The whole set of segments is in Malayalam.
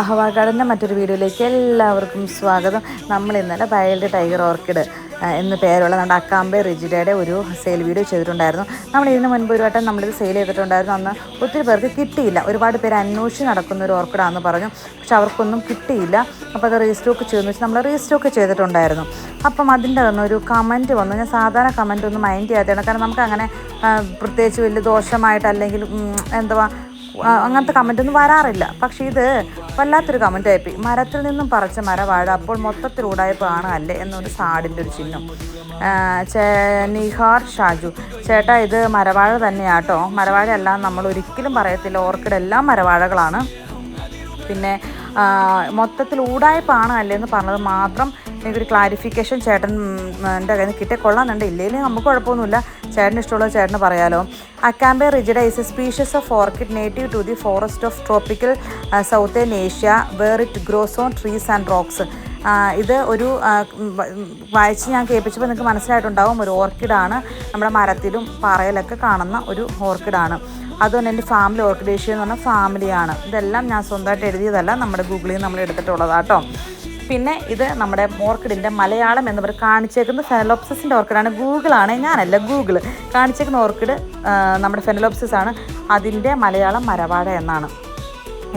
അഹവാ ഗാർഡന്റെ മറ്റൊരു വീഡിയോയിലേക്ക് എല്ലാവർക്കും സ്വാഗതം. നമ്മൾ ഇന്നലെ വൈൽഡ് ടൈഗർ ഓർക്കിഡ് എന്ന് പേരുള്ള നമ്മുടെ അക്കാമ്പെ റിജിഡയുടെ ഒരു സെയിൽ വീഡിയോ ചെയ്തിട്ടുണ്ടായിരുന്നു. നമ്മൾ ഇതിന് മുൻപ് ഒരു വട്ടം നമ്മളിത് സെയിൽ ചെയ്തിട്ടുണ്ടായിരുന്നു. അന്ന് ഒത്തിരി പേർക്ക് കിട്ടിയില്ല. ഒരുപാട് പേര് അന്വേഷിച്ച് നടക്കുന്ന ഒരു ഓർക്കിഡാണെന്ന് പറഞ്ഞു. പക്ഷെ അവർക്കൊന്നും കിട്ടിയില്ല. അപ്പോൾ അത് റീസ്റ്റോക്ക് ചെയ്തെന്ന് വെച്ചാൽ നമ്മൾ റീസ്റ്റോക്ക് ചെയ്തിട്ടുണ്ടായിരുന്നു. അപ്പം അതിന്റെ തന്നെ ഒരു കമന്റ് വന്നു. ഞാൻ സാധാരണ കമന്റ് ഒന്നും മൈൻഡ് ചെയ്യാത്തതാണ്. കാരണം നമുക്ക് അങ്ങനെ പ്രത്യേകിച്ച് വലിയ ദോഷമായിട്ട് അല്ലെങ്കിൽ എന്തുവാ അങ്ങനത്തെ കമന്റ് ഒന്നും വരാറില്ല. പക്ഷേ ഇത് വല്ലാത്തൊരു കമന്റ് ആയിപ്പോയി മരത്തിൽ നിന്നും പറിച്ച മരവാഴ അപ്പോൾ മൊത്തത്തിൽ ഉടായ്പാണ് അല്ലേ എന്നൊരു സാടിന്റെ ഒരു ചിഹ്നം. നിഹാർ ഷാജു. ചേട്ടാ ഇത് മരവാഴ തന്നെയാട്ടോ. മരവാഴ അല്ല നമ്മൾ ഒരിക്കലും പറയത്തില്ല. ഓർക്കിഡ് എല്ലാം മരവാഴകളാണ്. പിന്നെ മൊത്തത്തിൽ ഊടായ്പാണ് അല്ലേന്ന് പറഞ്ഞത്. മാത്രം എനിക്കൊരു ക്ലാരിഫിക്കേഷൻ ചേട്ടൻ എന്റെ കയ്യിൽ നിന്ന് കിട്ടിയ ഇല്ലെങ്കിൽ നമുക്ക് കുഴപ്പമൊന്നുമില്ല. ചേട്ടന് ഇഷ്ടമുള്ള ചേട്ടന് പറയാലോ. Acampe rigida is a species of orchid native to the forest of tropical southern Asia where it grows on trees and rocks ഇത് ഒരു വായിച്ച് ഞാൻ കേൾപ്പിച്ചപ്പോൾ നിങ്ങൾക്ക് മനസ്സിലായിട്ടുണ്ടാവും. ഒരു ഓർക്കിഡാണ് നമ്മുടെ മരത്തിലും പാറയിലൊക്കെ കാണുന്ന ഒരു ഓർക്കിഡാണ് അതുകൊണ്ട് എന്റെ ഫാമിലി ഓർക്കിഡേഷ്യ എന്ന് പറഞ്ഞ ഫാമിലിയാണ് ഇതെല്ലാം ഞാൻ സ്വന്തമായിട്ട് എഴുതിയതല്ല. നമ്മുടെ ഗൂഗിളിൽ നമ്മൾ എടുത്തിട്ടുള്ളതാട്ടോ പിന്നെ ഇത് നമ്മുടെ ഓർക്കിഡിന്റെ മലയാളം എന്നിവർ കാണിച്ചേക്കുന്ന ഫെനലോപ്സിന്റെ ഓർക്കിഡാണ്. ഗൂഗിളാണ് ഞാനല്ല ഗൂഗിൾ കാണിച്ചേക്കുന്ന ഓർക്കിഡ് നമ്മുടെ ഫെനലോപ്സിസ് ആണ്. അതിന്റെ മലയാളം മരവാഴ എന്നാണ്.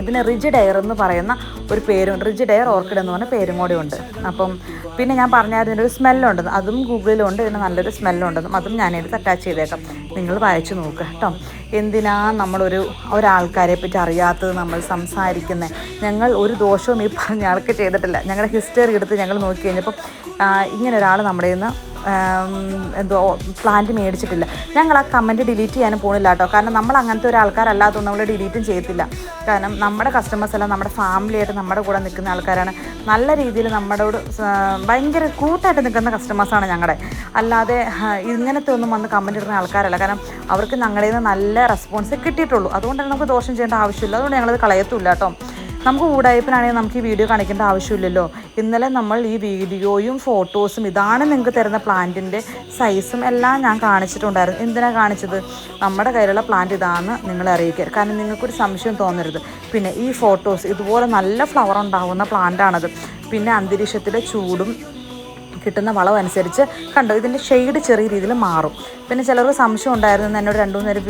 ഇതിന് റിജിഡ് എയർ എന്ന് പറയുന്ന ഒരു പേരും റിജിഡ് എയർ ഓർക്കിഡ് എന്ന് പറഞ്ഞ പേരും കൂടെ ഉണ്ട്. അപ്പം പിന്നെ ഞാൻ പറഞ്ഞായിരുന്നു ഒരു സ്മെല്ലുണ്ടെന്ന്. അതും ഗൂഗിളിലുണ്ട് ഇതിന് നല്ലൊരു സ്മെല്ലുണ്ടെന്നും. അതും ഞാനെടുത്ത് അറ്റാച്ച് ചെയ്തേക്കാം. നിങ്ങൾ വായിച്ചു നോക്കുക കേട്ടോ. എന്തിനാ നമ്മളൊരു ഒരാൾക്കാരെ പറ്റി അറിയാത്തത് നമ്മൾ സംസാരിക്കുന്നത് ഞങ്ങൾ ഒരു ദോഷവും ഈ പറഞ്ഞ ആൾക്ക് ചെയ്തിട്ടില്ല. ഞങ്ങളുടെ ഹിസ്റ്ററി എടുത്ത് ഞങ്ങൾ നോക്കി കഴിഞ്ഞപ്പം ആ, ഇങ്ങനെ ഒരാൾ നമ്മുടെ നിന്ന് എന്തോ പ്ലാന്റ് മേടിച്ചിട്ടില്ല. ഞങ്ങൾ ആ കമന്റ് ഡിലീറ്റ് ചെയ്യാനും പോണില്ല കേട്ടോ കാരണം നമ്മൾ അങ്ങനത്തെ ഒരു ആൾക്കാരല്ലാത്തതുകൊണ്ട് നമ്മൾ ഡിലീറ്റും ചെയ്യത്തില്ല. കാരണം നമ്മുടെ കസ്റ്റമേഴ്സ് എല്ലാം നമ്മുടെ ഫാമിലിയായിട്ട് നമ്മുടെ കൂടെ നിൽക്കുന്ന ആൾക്കാരാണ്. നല്ല രീതിയിൽ നമ്മളോട് ഭയങ്കര കൂട്ടായിട്ട് നിൽക്കുന്ന കസ്റ്റമേഴ്സാണ് ഞങ്ങളുടെ അല്ലാതെ ഇങ്ങനത്തെ ഒന്നും വന്ന് കമന്റ് ഇടുന്ന ആൾക്കാരല്ല. കാരണം അവർക്ക് ഞങ്ങളുടെ നിന്ന് നല്ല റെസ്പോൺസ് കിട്ടിയിട്ടുള്ളൂ. അതുകൊണ്ടാണ് നമുക്ക് ദോഷം ചെയ്യേണ്ട ആവശ്യമില്ല. അതുകൊണ്ട് ഞങ്ങളത് കളയത്തുമില്ല കേട്ടോ നമുക്ക് കൂടായ്പനാണെങ്കിൽ നമുക്ക് ഈ വീഡിയോ കാണിക്കേണ്ട ആവശ്യമില്ലല്ലോ. ഇന്നലെ നമ്മൾ ഈ വീഡിയോയും ഫോട്ടോസും ഇതാണ് നിങ്ങൾക്ക് തരുന്ന പ്ലാന്റിന്റെ സൈസും എല്ലാം ഞാൻ കാണിച്ചിട്ടുണ്ടായിരുന്നു. എന്തിനാണ് കാണിച്ചത്? നമ്മുടെ കയ്യിലുള്ള പ്ലാന്റ് ഇതാണെന്ന് നിങ്ങൾ അറിയിക്കുക. കാരണം നിങ്ങൾക്കൊരു സംശയം തോന്നരുത്. പിന്നെ ഈ ഫോട്ടോസ് ഇതുപോലെ നല്ല ഫ്ലവർ ഉണ്ടാകുന്ന പ്ലാന്റാണത് പിന്നെ അന്തരീക്ഷത്തിലെ ചൂടും കിട്ടുന്ന വളം അനുസരിച്ച് കണ്ടോ ഇതിന്റെ ഷെയ്ഡ് ചെറിയ രീതിയിൽ മാറും. പിന്നെ ചിലർക്ക് സംശയം ഉണ്ടായിരുന്നു എന്നോട് രണ്ടു നേരം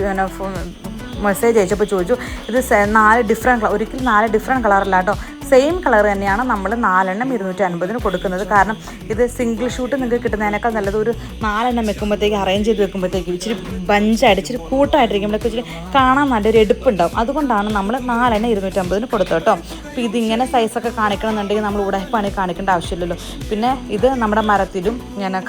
മെസ്സേജ് അയച്ചപ്പോൾ ചോദിച്ചു ഇത് നാല് ഡിഫറെന്റ് ഒരിക്കലും നാല് ഡിഫറെന്റ് കളറല്ല കേട്ടോ സെയിം കളർ തന്നെയാണ് നമ്മൾ നാലെണ്ണം ഇരുന്നൂറ്റി അൻപതിന് കൊടുക്കുന്നത്. കാരണം ഇത് സിംഗിൾ ഷൂട്ട് നിങ്ങൾക്ക് കിട്ടുന്നതിനേക്കാൾ നല്ലത് ഒരു നാലെണ്ണം വെക്കുമ്പോഴത്തേക്ക് അറേഞ്ച് ചെയ്ത് വെക്കുമ്പോഴത്തേക്ക് ഇച്ചിരി ബഞ്ചായിട്ട് ഇച്ചിരി കൂട്ടായിട്ടിരിക്കുമ്പോഴൊക്കെ ഇച്ചിരി കാണാൻ നല്ലൊരു എടുപ്പുണ്ടാവും. അതുകൊണ്ടാണ് നമ്മൾ നാലെണ്ണം ഇരുന്നൂറ്റമ്പതിന് കൊടുത്തത് കേട്ടോ. അപ്പോൾ ഇതിങ്ങനെ സൈസൊക്കെ കാണിക്കണമെന്നുണ്ടെങ്കിൽ നമ്മൾ ഉടയപ്പാണെങ്കിൽ കാണിക്കേണ്ട ആവശ്യമില്ലല്ലോ. പിന്നെ ഇത് നമ്മുടെ മരത്തിലും ഇങ്ങനെ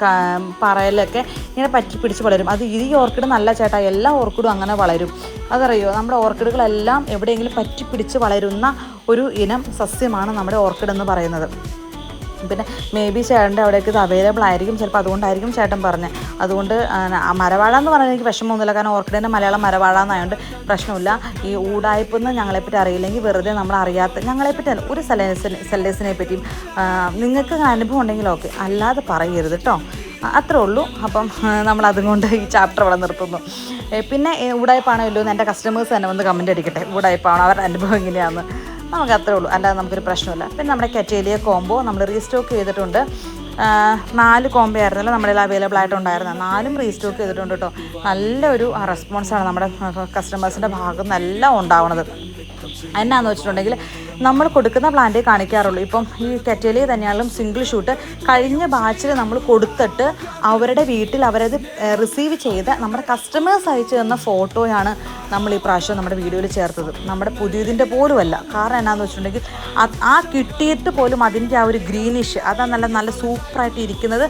പറയലൊക്കെ ഇങ്ങനെ പറ്റി പിടിച്ച് വളരും. അത് ഈ ഓർക്കിഡ് നല്ല ചേട്ടാ എല്ലാ ഓർക്കിഡും അങ്ങനെ വളരും. അതറിയോ? നമ്മുടെ ഓർക്കിഡുകളെല്ലാം എവിടെയെങ്കിലും പറ്റി പിടിച്ച് വളരുന്ന ഒരു ഇനം സസ്യമാണ് നമ്മുടെ ഓർക്കിഡ് എന്ന് പറയുന്നത്. പിന്നെ മേ ബി ചേട്ടന്റെ അവിടേക്ക് ഇത് അവൈലബിൾ ആയിരിക്കും. ചിലപ്പോൾ അതുകൊണ്ടായിരിക്കും ചേട്ടൻ പറഞ്ഞത് അതുകൊണ്ട് മരവാഴ എന്ന് പറഞ്ഞാൽ എനിക്ക് വിഷമമൊന്നുമില്ല. കാരണം ഓർക്കിഡിന്റെ മലയാളം മരവാഴ എന്നായതുകൊണ്ട് പ്രശ്നമില്ല. ഈ ഊടായ്പെന്ന് ഞങ്ങളെപ്പറ്റി അറിയില്ലെങ്കിൽ വെറുതെ നമ്മൾ അറിയാത്ത ഞങ്ങളെപ്പറ്റി അല്ല ഒരു സെല്ലേഴ്സിനെ സെല്ലേഴ്സിനെ പറ്റിയും നിങ്ങൾക്ക് അനുഭവം ഉണ്ടെങ്കിൽ ഓക്കെ അല്ലാതെ പറയരുത് കേട്ടോ അത്രേ ഉള്ളൂ. അപ്പം നമ്മൾ അതുകൊണ്ട് ഈ ചാപ്റ്റർ അവിടെ നിർത്തുന്നു. പിന്നെ ഏ, ഊടായ്പാണോ ഇല്ലയോ എന്ന് എന്റെ കസ്റ്റമേഴ്സ് തന്നെ വന്ന് കമന്റ് അടിക്കട്ടെ. ഊടായ്പാണോ? അവരുടെ അനുഭവം എങ്ങനെയാണെന്ന് നമുക്ക് അത്രേ ഉള്ളൂ. അല്ലാതെ നമുക്കൊരു പ്രശ്നമില്ല. പിന്നെ നമ്മുടെ കറ്റേലിയ കോംബോ നമ്മൾ റീസ്റ്റോക്ക് ചെയ്തിട്ടുണ്ട്. നാല് കോംബോ ആയിരുന്നല്ലോ നമ്മുടെ അവൈലബിൾ ആയിട്ടുണ്ടായിരുന്നത് നാലും റീസ്റ്റോക്ക് ചെയ്തിട്ടുണ്ട് കേട്ടോ നല്ലൊരു റെസ്പോൺസാണ് നമ്മുടെ കസ്റ്റമേഴ്സിന്റെ ഭാഗത്ത് നിന്ന് എല്ലാം ഉണ്ടാവുന്നത് എന്നാന്ന് വെച്ചിട്ടുണ്ടെങ്കിൽ നമ്മൾ കൊടുക്കുന്ന പ്ലാന്റേ കാണിക്കാറുള്ളൂ. ഇപ്പം ഈ കറ്റേലി തന്നെയാണെങ്കിലും സിംഗിൾ ഷൂട്ട് കഴിഞ്ഞ ബാച്ചിൽ നമ്മൾ കൊടുത്തിട്ട് അവരുടെ വീട്ടിൽ അവരത് റിസീവ് ചെയ്ത നമ്മുടെ കസ്റ്റമേഴ്സ് അയച്ചു തന്ന ഫോട്ടോയാണ് നമ്മൾ ഈ പ്രാവശ്യം നമ്മുടെ വീഡിയോയിൽ ചേർത്തത്. നമ്മുടെ പുതിയതിന്റെ പോലുമല്ല. കാരണം എന്നാന്ന് വെച്ചിട്ടുണ്ടെങ്കിൽ ആ കിട്ടിയിട്ട് പോലും അതിന്റെ ആ ഒരു ഗ്രീനിഷ് അതാ നല്ല നല്ല സൂപ്പറായിട്ട് ഇരിക്കുന്നത്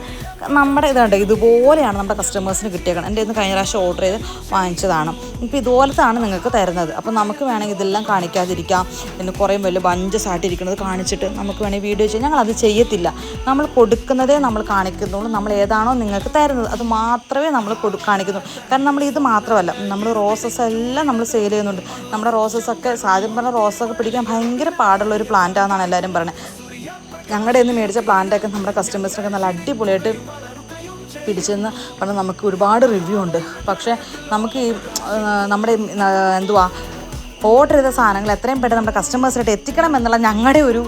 നമ്മുടെ ഇതുണ്ട്. ഇതുപോലെയാണ് നമ്മുടെ കസ്റ്റമേഴ്സിന് കിട്ടിയേക്കണം എന്റെ ഇന്ന് കഴിഞ്ഞ പ്രാവശ്യം ഓർഡർ ചെയ്ത് വാങ്ങിച്ചതാണ്. ഇപ്പോൾ ഇതുപോലത്താണ് നിങ്ങൾക്ക് തരുന്നത്. അപ്പോൾ നമുക്ക് വേണമെങ്കിൽ ഇതെല്ലാം കാണിക്കാതിരിക്കാം. പിന്നെ കുറേ വലിയ ബഞ്ചസ് ആയിട്ടിരിക്കുന്നത് കാണിച്ചിട്ട് നമുക്ക് വേണമെങ്കിൽ വീഡിയോ ചെയ്യാം. ഞങ്ങൾ അത് ചെയ്യത്തില്ല. നമ്മൾ കൊടുക്കുന്നതേ നമ്മൾ കാണിക്കുന്നുള്ളൂ. നമ്മൾ ഏതാണോ നിങ്ങൾക്ക് തരുന്നത്. അത് മാത്രമേ നമ്മൾ കൊടു കാണിക്കുന്നുള്ളൂ. കാരണം നമ്മൾ ഇത് മാത്രമല്ല. നമ്മൾ റോസസ് എല്ലാം നമ്മൾ സെയിൽ ചെയ്യുന്നുണ്ട്. നമ്മുടെ റോസസ് ഒക്കെ സാധ്യം പറഞ്ഞ റോസൊക്കെ പിടിക്കാൻ ഭയങ്കര പാടുള്ള ഒരു പ്ലാന്റാണെന്നാണ് എല്ലാവരും പറയുന്നത് ഞങ്ങളുടെ നിന്ന് മേടിച്ച പ്ലാന്റൊക്കെ നമ്മുടെ കസ്റ്റമേഴ്സിനൊക്കെ നല്ല അടിപൊളിയായിട്ട് പിടിച്ചെന്ന് പറഞ്ഞാൽ നമുക്ക് ഒരുപാട് റിവ്യൂ ഉണ്ട്. പക്ഷേ നമുക്ക് ഈ നമ്മുടെ എന്തുവാ ഓർഡർ ചെയ്ത സാധനങ്ങൾ എത്രയും പെട്ടെന്ന് നമ്മുടെ കസ്റ്റമേഴ്സിനായിട്ട് എത്തിക്കണം എന്നുള്ള ഞങ്ങളുടെ ഒരു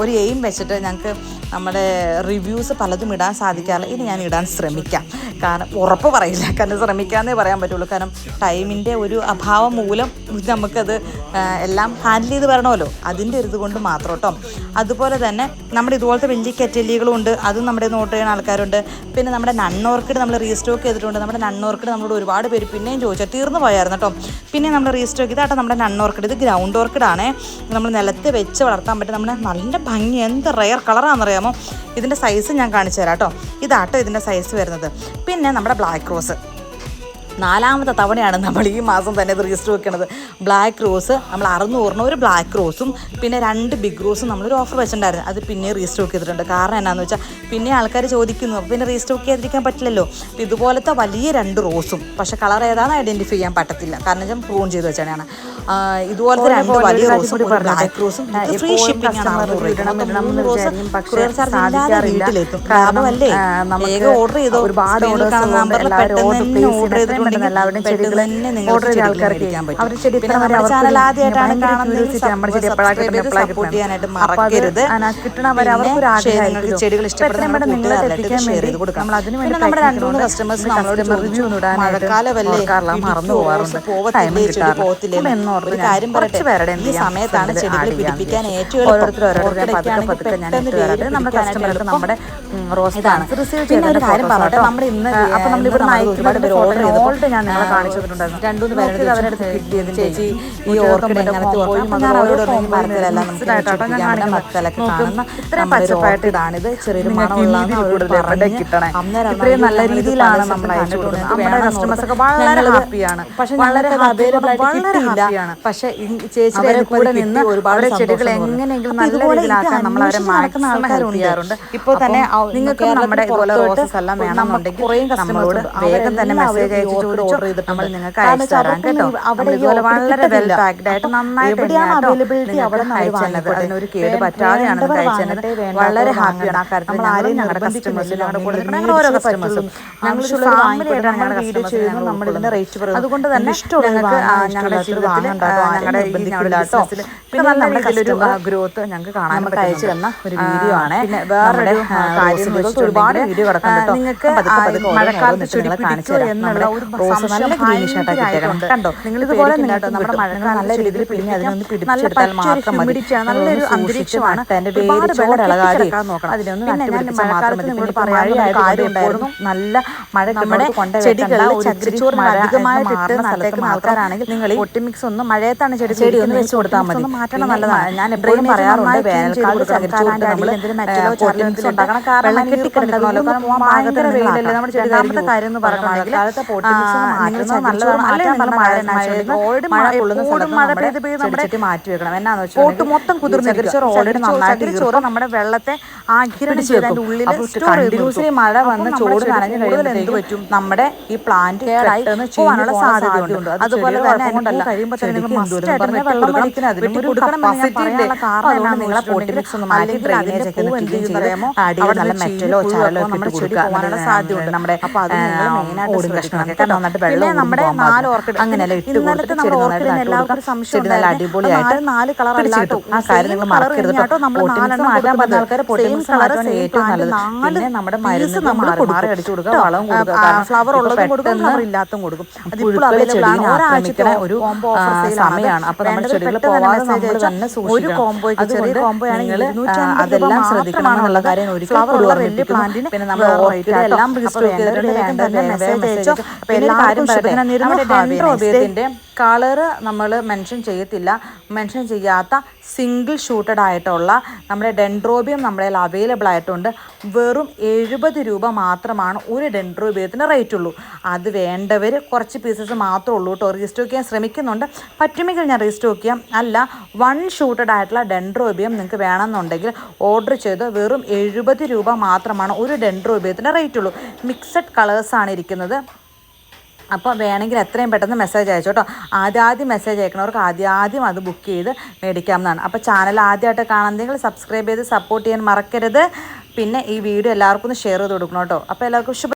ഒരു എയിം വെച്ചിട്ട് ഞങ്ങൾക്ക് നമ്മുടെ റിവ്യൂസ് പലതും ഇടാൻ സാധിക്കാറില്ല. ഇനി ഞാൻ ഇടാൻ ശ്രമിക്കാം. കാരണം ഉറപ്പ് പറയില്ല. കാരണം ശ്രമിക്കാമെന്നേ പറയാൻ പറ്റുള്ളൂ. കാരണം ടൈമിന്റെ ഒരു അഭാവം മൂലം നമുക്കത് എല്ലാം ഹാൻഡിൽ ചെയ്ത് വരണമല്ലോ. അതിന്റെ ഒരു ഇതുകൊണ്ട് മാത്രം കേട്ടോ. അതുപോലെ തന്നെ നമ്മുടെ ഇതുപോലത്തെ വലിയ കെറ്റലികളും ഉണ്ട്. അതും നമ്മുടെ നോട്ട് ചെയ്യുന്ന ആൾക്കാരുണ്ട്. പിന്നെ നമ്മുടെ നണ്ണോർക്കിഡ് നമ്മൾ റീസ്റ്റോക്ക് ചെയ്തിട്ടുണ്ട്. നമ്മുടെ നണ്ണോർക്കിഡ് നമ്മളോട് ഒരുപാട് പേര് പിന്നെയും ചോദിച്ചാൽ തീർന്നു പോയായിരുന്നു കേട്ടോ. പിന്നെ നമ്മൾ റീസ്റ്റോക്ക് ഇതാട്ടോ നമ്മുടെ നണ്ണോർക്കിഡ് ഇത് ഗ്രൗണ്ട് ഓർക്കിഡാണ് നമ്മൾ നിലത്ത് വെച്ച് വളർത്താൻ പറ്റും. നമ്മുടെ നല്ല ഭംഗി. എന്ത് റയർ കളറാണെന്നറിയാമോ ഇതിന്റെ സൈസ് ഞാൻ കാണിച്ചു തരാം കേട്ടോ ഇതാട്ടോ ഇതിന്റെ സൈസ് വരുന്നത്. പിന്നെ നമ്മുടെ ബ്ലാക്ക് റോസ് നാലാമത്തെ തവണയാണ് നമ്മൾ ഈ മാസം തന്നെ ഇത് രജിസ്റ്റർ വെക്കുന്നത് ബ്ലാക്ക് റോസ് നമ്മൾ അറുന്നൂറിന് ഒരു ബ്ലാക്ക് റോസും പിന്നെ രണ്ട് ബിഗ് റോസും നമ്മളൊരു ഓഫർ വെച്ചിട്ടുണ്ടായിരുന്നു. അത് പിന്നെ രജിസ്റ്റർ ചെയ്തിട്ടുണ്ട്. കാരണം എന്നാന്ന് വെച്ചാൽ പിന്നെ ആൾക്കാർ ചോദിക്കുന്നു അപ്പോൾ പിന്നെ രജിസ്റ്റർ ചെയ്തിരിക്കാൻ പറ്റില്ലല്ലോ? അപ്പോൾ ഇതുപോലത്തെ വലിയ രണ്ട് റോസും പക്ഷെ കളർ ഏതാണെന്ന് ഐഡന്റിഫൈ ചെയ്യാൻ പറ്റത്തില്ല. കാരണം ഞാൻ പ്രൂൺ ചെയ്ത് വെച്ചാണ് ഇതുപോലത്തെ രണ്ട് വലിയ റോസും ബ്ലാക്ക് റോസും ഫ്രീ ഷിപ്പിംഗ് ആണ് റോസ് ഇല്ലാതെ വീട്ടിലെത്തും. ലാഭമല്ലേ? ഓർഡർ ചെയ്തോ? ഒരുപാട്. നമ്പറിൽ പെട്ടെന്ന് ഓർഡർ ചെയ്ത് എത്രയും പെട്ടെന്ന് എല്ലാവരുടെയും ചെടികൾ ചെയ്ത എത്രയും ഇഷ്ടപ്പെടുന്ന ചെയ്ത് നമ്മുടെ രണ്ട് മൂന്ന് കസ്റ്റമേഴ്സ് നമ്മളോട് ചോദിച്ചു. മഴക്കാലമല്ലേ മറന്നു പോവാറുണ്ട്. കാര്യം പറയട്ടെ. ഈ സമയത്താണ് friend ചെടികൾ പിടിപ്പിക്കാൻ ഏറ്റവും. നമ്മുടെ റോസ്. റിസീവ് നമ്മുടെ ഇന്ന് അപ്പോൾ നമ്മൾ ഇവിടെ നമ്മൾ അയക്കുന്ന ഒരുപാട് പേര് order photo ഓൾഡ് ഞാൻ നിങ്ങളെ കാണിച്ചു തന്നിട്ടുണ്ടായിരുന്നു രണ്ടുമൂന്ന് പേരുടെ ചേച്ചി ഈ ഓർക്കിഡ് എങ്ങനത്തെ ഞാൻ കാണുന്ന ഇത്രയും പച്ചപ്പായിട്ട് ചെറിയൊരു? അന്നേരം ഇത്രയും നല്ല രീതിയിലാണ് നമ്മൾ അയച്ചു കൊടുക്കുന്നത്. നമ്മുടെ കസ്റ്റമേഴ്സ് ഒക്കെ വളരെ ഹാപ്പിയാണ്. പക്ഷേ വളരെ. ഹാപ്പിയാണ്. ചേച്ചിയുടെ കൂടെ നിന്ന് ഒരുപാട് ചെടികൾ എങ്ങനെയെങ്കിലും നല്ല രീതിയിലാക്കാൻ നമ്മൾ അവരെ. ചെയ്യാറുണ്ട്. ഇപ്പോൾ തന്നെ നിങ്ങൾക്കും നമ്മുടെ ഇതുപോലെ പുറത്തോട്ട് എല്ലാം വേണമെന്നുണ്ടെങ്കിൽ നമ്മളോട് വേഗം തന്നെ മെസ്സേജ് അയച്ച് ചോദിച്ചോ. നമ്മൾ നിങ്ങൾക്ക് അയച്ചു തരാം കേട്ടോ. അവിടെ വളരെ വെൽ. ആയിട്ട് നന്നായിട്ട് അവൈലബിലിറ്റി തന്നെയാട്ടോ availability നിങ്ങൾക്ക് അവിടെ അയച്ചു തന്നത്. അതിനൊരു കേട് വേ- പറ്റാതെയാണ് അയച്ചു തന്നത്. വളരെ ഹാപ്പിയാണ് ആ കാര്യത്തിൽ ഞങ്ങളും ഞങ്ങളുടെ കസ്റ്റമേഴ്സ് ഞങ്ങളുടെ കൂടെ ഓരോ കസ്റ്റമേഴ്സും. ഞങ്ങളുടെ. ഞങ്ങൾ റേറ്റ്. അതുകൊണ്ട് തന്നെ ഞങ്ങൾക്ക് ഞങ്ങളുടെ ജീവിതത്തിൽ വാങ്ങണ്ട കേട്ടോ. ആരെയും ഞങ്ങളുടെ ഈ നിർബന്ധിക്കില്ല ഞങ്ങളുടെ ബിസിനസ്സിൽ പിന്നെ നല്ല നമ്മുടെ ഗ്രോത്ത് ഞങ്ങൾക്ക് കാണാൻ അയച്ചു തന്ന ഒരു വീഡിയോ ആണ് പിന്നെ വേറൊരു നമ്മുടെ, ആ, ആ, കാര്യം റോസുകൾക്ക് വെച്ചിട്ടുണ്ടെങ്കിൽ, ഒരുപാട് വീഡിയോ കിടക്കുന്നുണ്ട്. നിങ്ങൾക്ക് മഴക്കാലത്ത് കാണിച്ചു എന്നുള്ള ഒരു റോസ് നല്ല. ഭയങ്കരമായിട്ടുണ്ട്. കണ്ടോ നിങ്ങൾ ഇതുപോലെ കേട്ടോ. നമ്മുടെ മഴക്കാലം നല്ല രീതിയിൽ പിഴിഞ്ഞ് അതിനൊന്ന് പിടിച്ചെടുത്താൽ മാത്രം മതി നല്ലൊരു അന്തരീക്ഷമാണ് അതിന്റെ വേര് ചോടിളകാതെ അതിനൊന്ന് നട്ടുപിടിപ്പിച്ചാൽ മാത്രം മതി. പിന്നെ കാര്യം ഉണ്ടായിരുന്നു. നല്ല മഴ നമ്മുടെ ചെടികളിൽ ഒരു ചകിരിച്ചോറ് മഴ അധികമായിട്ട് ഇട്ട് സ്ഥലത്ത് ആൾക്കാരാണെങ്കിൽ നിങ്ങൾ ഒട്ടിമിക്സ് ഒന്ന് മഴയത്താണ് ചെടി ചെടി ഒന്ന് വെച്ച് കൊടുത്താൽ മതി മാറ്റണം നല്ലതാണ് ഞാൻ എപ്പോഴും പറയാറുണ്ട് വേനൽക്കാലത്ത്. കാരണം നമ്മൾ ചാരലോ ഉണ്ടാക്കണം. കാരണം. ഈർപ്പം കാരണം ഭയങ്കര വെയിലല്ലേ നമ്മുടെ ചെടി കാര്യം എന്ന് മാറ്റുന്നത് നല്ലതാണ്. അല്ലെങ്കിൽ മഴ പെയ്ത് പെയ്ത് നമ്മുടെ മാറ്റി വെക്കണം. എന്നാന്ന് വെച്ചാൽ മൊത്തം കുതിർന്ന് ഓൾറെഡി നന്നായിട്ട് ചോറ് നമ്മുടെ വെള്ളത്തെ പിടിച്ച് വെക്കും. മഴ വന്ന് ചോട് നനഞ്ഞ് കഴിയുമ്പോഴത്തേക്കും നമ്മുടെ ഈ പ്ലാന്റ് പെട്ടെന്ന് പോകാൻ സാധ്യതയുണ്ട് അതുപോലെ തന്നെ കഴിയുമ്പോൾ നിങ്ങളെ പൊട്ടിമിക്സ് അല്ലെങ്കിൽ ഒക്കെ ഒന്ന്? അടിയിൽ നല്ല മെറ്റലോ ചാരലോ നമ്മുടെ ഇട്ട് ചെടി കൊടുക്കുക. നമ്മുടെ സാധ്യതയുണ്ട്. നമ്മുടെ അപ്പോൾ അത് നിങ്ങൾ ആ, മെയിനായിട്ട് ഓടും കഷ്ണമൊക്കെ നന്നായിട്ട് വെള്ളം നമ്മുടെ നാല്. ഓർക്കിഡ് അങ്ങനെയല്ല ഇട്ട് കൊടുത്തിട്ട് ചെടി എല്ലാവർക്കും നല്ല അടിപൊളിയായിട്ട് നാല് കളർ. ആ കാര്യം നിങ്ങൾ മറക്കരുത് കേട്ടോ നമ്മൾ മാറ്റാൻ പറ്റുന്ന കൊടുക്കുന്നത്. ആൾക്കാർ ഏറ്റവും നല്ലത്. പിന്നെ നമ്മുടെ piece മരുന്ന് നമ്മൾ മാറി അടിച്ചു കൊടുക്കുക. വളം കൊടുക്കുക. ഇപ്പോൾ ഉള്ളതും കൊടുക്കും ഫ്ലവർ ഇല്ലാത്തതും കൊടുക്കും. ഒരു. സമയമാണ് അപ്പോൾ നമ്മുടെ ചെടികൾ പോവാതെ നമ്മൾ. തന്നെ ഒരു സൂക്ഷിക്കണം. അതുകൊണ്ട് നിങ്ങൾ അതെല്ലാം ശ്രദ്ധിക്കണം. എന്നുള്ള കാര്യം ഒരു ഫ്ലവർ ഉള്ള വലിയ ഓർമ്മിപ്പിക്കുന്നു. പ്ലാന്റിന് പിന്നെ നമ്മൾ എല്ലാം ഡെൻഡ്രോബിയത്തിന്റെ കളറ് നമ്മൾ മെൻഷൻ ചെയ്യത്തില്ല മെൻഷൻ ചെയ്യാത്ത സിംഗിൾ ഷൂട്ടഡ് ആയിട്ടുള്ള നമ്മുടെ ഡെൻഡ്രോബിയം നമ്മുടെ അവൈലബിൾ ആയിട്ടുണ്ട്. വെറും എഴുപത് രൂപ മാത്രമാണ് ഒരു ഡെൻഡ്രോബിയത്തിന് റേറ്റ് ഉള്ളൂ. അത് വേണ്ടവർ കുറച്ച് പീസസ് മാത്രമേ ഉള്ളൂ കേട്ടോ. റീസ്റ്റോക്ക് ചെയ്യാൻ ശ്രമിക്കുന്നുണ്ട്. പറ്റുമെങ്കിൽ ഞാൻ റീസ്റ്റോക്ക് ചെയ്യാം. അല്ല വൺ ഷൂട്ടഡ് ആയിട്ടുള്ള ഡെൻഡ്രോബിയം നിങ്ങൾക്ക് വേണമെന്നുണ്ടെങ്കിൽ ഓർഡർ ചെയ്ത് വെറും എഴുപത് രൂപ മാത്രമാണ് ഒരു ഡെൻഡ്രോബിയത്തിന്റെ റേറ്റ് ഉള്ളൂ. മിക്സഡ് കളേഴ്സാണ് ഇരിക്കുന്നത്. അപ്പോൾ വേണമെങ്കിൽ എത്രയും പെട്ടെന്ന് മെസ്സേജ് അയച്ചു കേട്ടോ. ആദ്യം മെസ്സേജ് അയക്കണവർക്ക് ആദ്യം ആദ്യം അത് ബുക്ക് ചെയ്ത് മേടിക്കാവുന്നതാണ്. അപ്പോൾ ചാനൽ ആദ്യമായിട്ട് കാണുന്നതെങ്കിൽ സബ്സ്ക്രൈബ് ചെയ്ത് സപ്പോർട്ട് ചെയ്യാൻ മറക്കരുത്. പിന്നെ ഈ വീഡിയോ എല്ലാവർക്കും ഒന്ന് ഷെയർ ചെയ്ത് കൊടുക്കണം കേട്ടോ. അപ്പോൾ എല്ലാവർക്കും ശുഭ